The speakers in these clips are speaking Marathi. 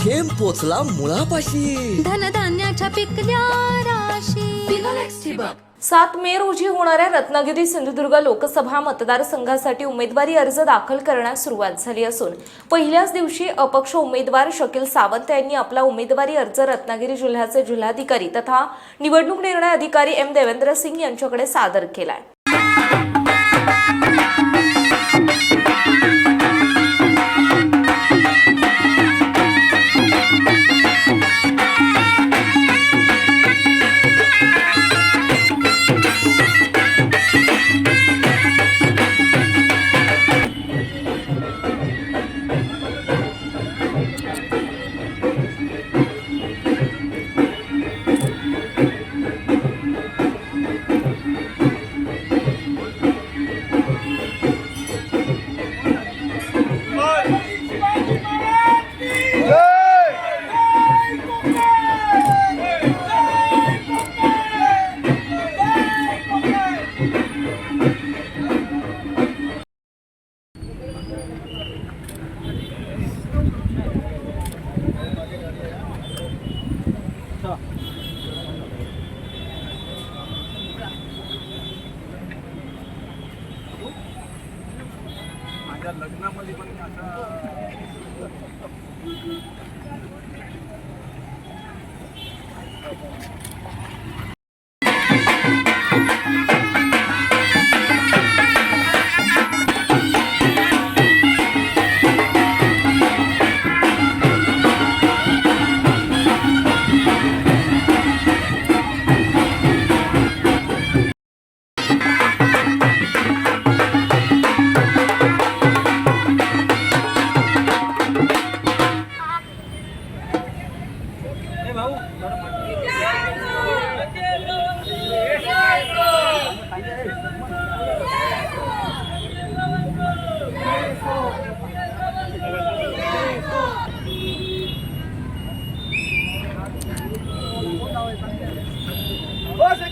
थेंब पोचला मुळापाशी. धनधान्याच्या पिकल्या राशी. सात मे रोजी होणाऱ्या रत्नागिरी सिंधुदुर्ग लोकसभा मतदारसंघासाठी उमेदवारी अर्ज दाखल करण्यास सुरुवात झाली असून पहिल्याच दिवशी अपक्ष उमेदवार शकील सावंत यांनी आपला उमेदवारी अर्ज रत्नागिरी जिल्ह्याचे जिल्हाधिकारी तथा निवडणूक निर्णय अधिकारी एम देवेंद्र सिंग यांच्याकडे सादर केलाय.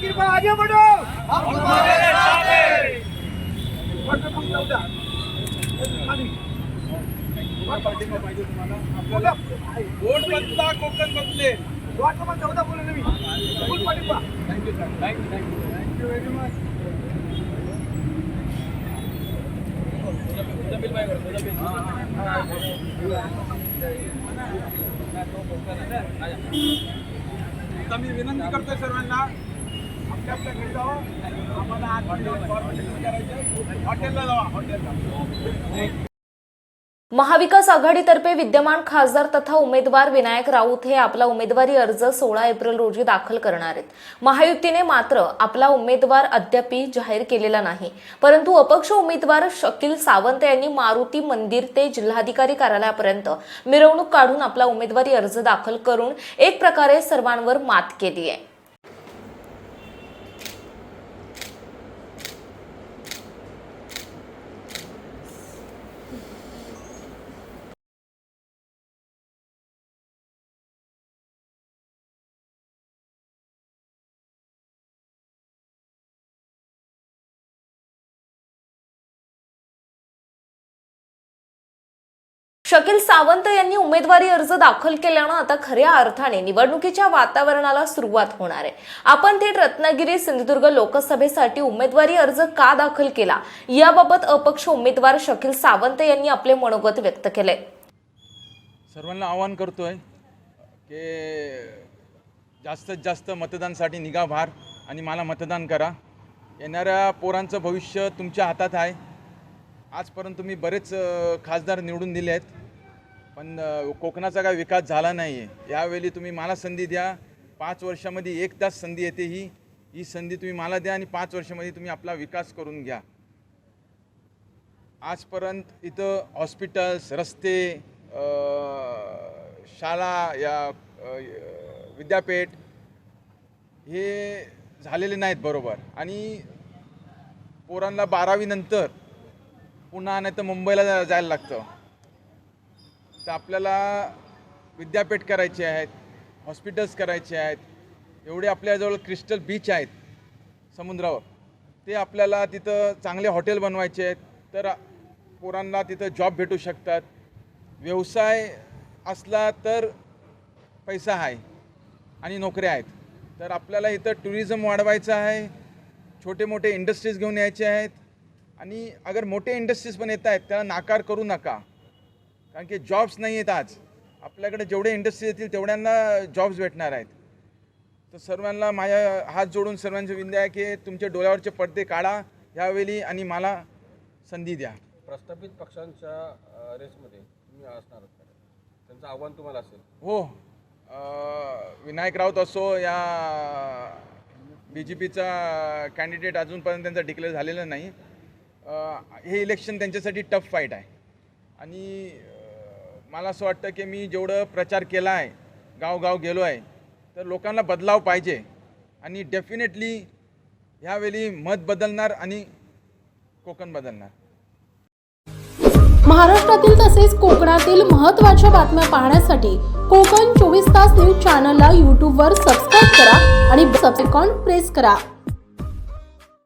आगे बढ़ो। हम तुम्हारे। साथ हैं वोट बदला कोकण बदले वॉर्ड क्रमांक चौदा बोलले मी फुल पाठिंबा thank you sir thank you thank you thank you very much मी विनंती करतोय सर्वांना घरी जावा. आम्हाला आज हॉटेलला जावा हॉटेलला. महाविकास आघाडीतर्फे विद्यमान खासदार तथा उमेदवार विनायक राऊत हे आपला उमेदवारी अर्ज सोळा एप्रिल रोजी दाखल करणार आहेत. महायुतीने मात्र आपला उमेदवार अद्यापी जाहीर केलेला नाही. परंतु अपक्ष उमेदवार शकील सावंत यांनी मारुती मंदिर ते जिल्हाधिकारी कार्यालयापर्यंत मिरवणूक काढून आपला उमेदवारी अर्ज दाखल करून एक प्रकारे सर्वांवर मात केली आहे. शकील सावंत यांनी उमेदवारी अर्ज दाखल केल्यानं आता खऱ्या अर्थाने निवडणुकीच्या वातावरणाला सुरुवात होणार आहे. आपण थेट रत्नागिरी सिंधुदुर्ग लोकसभेसाठी उमेदवारी अर्ज का दाखल केला? याबाबत अपक्ष उमेदवार शकील सावंत यांनी आपले मनोगत व्यक्त केले. सर्वांना आवाहन करतो आहे की जास्तीत जास्त मतदानसाठी निगा भार आणि मला मतदान करा. येणाऱ्या पोरांचं भविष्य तुमच्या हातात आहे. आजपर्यंत तुम्ही बरेच खासदार निवडून दिले आहेत पण कोकणाचा काय विकास झाला नाही आहे यावेळी तुम्ही मला संधी द्या. पाच वर्षामध्ये एक तास संधी येते ही. ही संधी तुम्ही मला द्या आणि पाच वर्षामध्ये तुम्ही आपला विकास करून घ्या. आजपर्यंत इथं हॉस्पिटल्स रस्ते शाळा या विद्यापीठ हे झालेले नाहीत बरोबर. आणि पोरांना बारावीनंतर पुन्हा नाही तर मुंबईला जायला लागतं. तर आपल्याला विद्यापीठ करायचे आहेत हॉस्पिटल्स करायचे आहेत एवढे आपल्याजवळ क्रिस्टल बीच आहेत समुद्रावर. ते आपल्याला तिथं चांगले हॉटेल बनवायचे आहेत तर पोरांना तिथं जॉब भेटू शकतात. व्यवसाय असला तर पैसा आहे आणि नोकऱ्या आहेत. तर आपल्याला इथं टुरिझम वाढवायचं आहे छोटे मोठे इंडस्ट्रीज घेऊन यायचे आहेत आणि अगर मोठे इंडस्ट्रीज पण येत आहेत त्याला नाकार करू नका. कारण की जॉब्स नाही आहेत आज. आपल्याकडे जेवढे इंडस्ट्री येतील तेवढ्यांना जॉब्स भेटणार आहेत. तर सर्वांना माझ्या हात जोडून सर्वांची विनंती आहे की तुमचे डोळ्यावरचे पडदे काढा ह्यावेळी आणि मला संधी द्या. प्रस्थापित पक्षांच्या रेसमध्ये तुम्ही असणार? त्यांचं आव्हान तुम्हाला असेल. हो. विनायक राऊत असो या बी जे पीचा कॅन्डिडेट अजूनपर्यंत त्यांचा डिक्लेअर झालेला नाही. हे इलेक्शन त्यांच्यासाठी टफ फाईट आहे. आणि मला असं वाटतं की मी जेवढं प्रचार केला आहे गावगाव गेलो आहे तर लोकांना बदलाव पाहिजे. आणि डेफिनेटली ह्यावेळी मत बदलणार आणि कोकण बदलणार. महाराष्ट्रातील तसेच कोकणातील महत्त्वाच्या बातम्या पाहण्यासाठी कोकण चोवीस तास न्यूज चॅनलला यूट्यूबवर सबस्क्राईब करा आणि सबसेकॉन प्रेस करा.